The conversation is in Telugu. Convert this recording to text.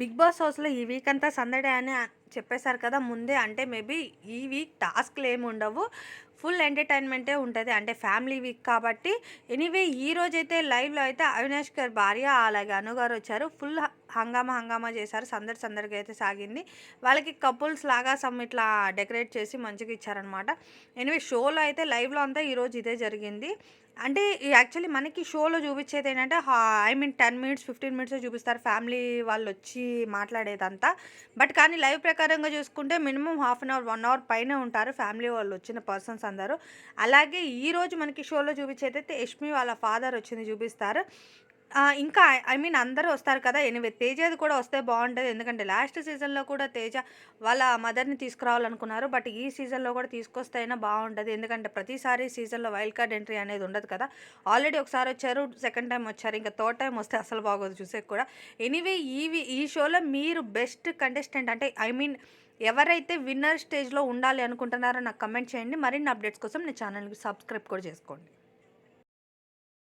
బిగ్ బాస్ హౌస్లో ఈ వీక్ అంతా సందడే అని చెప్పేశారు కదా ముందే. అంటే మేబీ ఈ వీక్ టాస్క్లు ఏమి ఉండవు. ఫుల్ ఎంటర్టైన్మెంటే ఉంటుంది. అంటే ఫ్యామిలీ వీక్ కాబట్టి. ఎనీవే ఈ రోజైతే లైవ్లో అయితే అవినాష్ గారి భార్య అలాగే అనుగారు వచ్చారు. ఫుల్ హంగామా హంగామా చేశారు. సందడి సందడిగా అయితే సాగింది. వాళ్ళకి కపుల్స్ లాగా సమ్ ఇట్లా డెకరేట్ చేసి మంచిగా ఇచ్చారనమాట ఎనివే షోలో అయితే లైవ్లో అంతా ఈరోజు ఇదే జరిగింది. అంటే యాక్చువల్లీ మనకి షోలో చూపించేది ఏంటంటే I mean ten minutes fifteen minutes చూపిస్తారు ఫ్యామిలీ వాళ్ళు వచ్చి మాట్లాడేదంతా. బట్ కానీ లైవ్ ప్రకారంగా చూసుకుంటే minimum half an hour one hour పైన ఉంటారు ఫ్యామిలీ వాళ్ళు వచ్చిన పర్సన్స్ అందరూ. అలాగే ఈరోజు మనకి షోలో చూపించేది అయితే యష్మి వాళ్ళ ఫాదర్ వచ్చింది చూపిస్తారు. ఇంకా ఐ మీన్ అందరూ వస్తారు కదా ఎనివే తేజది కూడా వస్తే బాగుంటుంది. ఎందుకంటే లాస్ట్ సీజన్లో కూడా తేజ వాళ్ళ మదర్ని తీసుకురావాలనుకున్నారు. బట్ ఈ సీజన్లో కూడా తీసుకొస్తే అయినా బాగుంటుంది. ఎందుకంటే ప్రతిసారి సీజన్లో వైల్డ్ కార్డ్ ఎంట్రీ అనేది ఉండదు కదా. ఆల్రెడీ ఒకసారి వచ్చారు సెకండ్ టైం వచ్చారు. ఇంకా థర్డ్ టైం వస్తే అసలు బాగోదు చూసే కూడా. ఎనీవే ఈవి ఈ షోలో మీరు బెస్ట్ కంటెస్టెంట్ అంటే ఐ మీన్ ఎవరైతే విన్నర్ స్టేజ్లో ఉండాలి అనుకుంటున్నారో నాకు కమెంట్ చేయండి. మరిన్ని అప్డేట్స్ కోసం నా ఛానల్కి సబ్స్క్రైబ్ కూడా చేసుకోండి.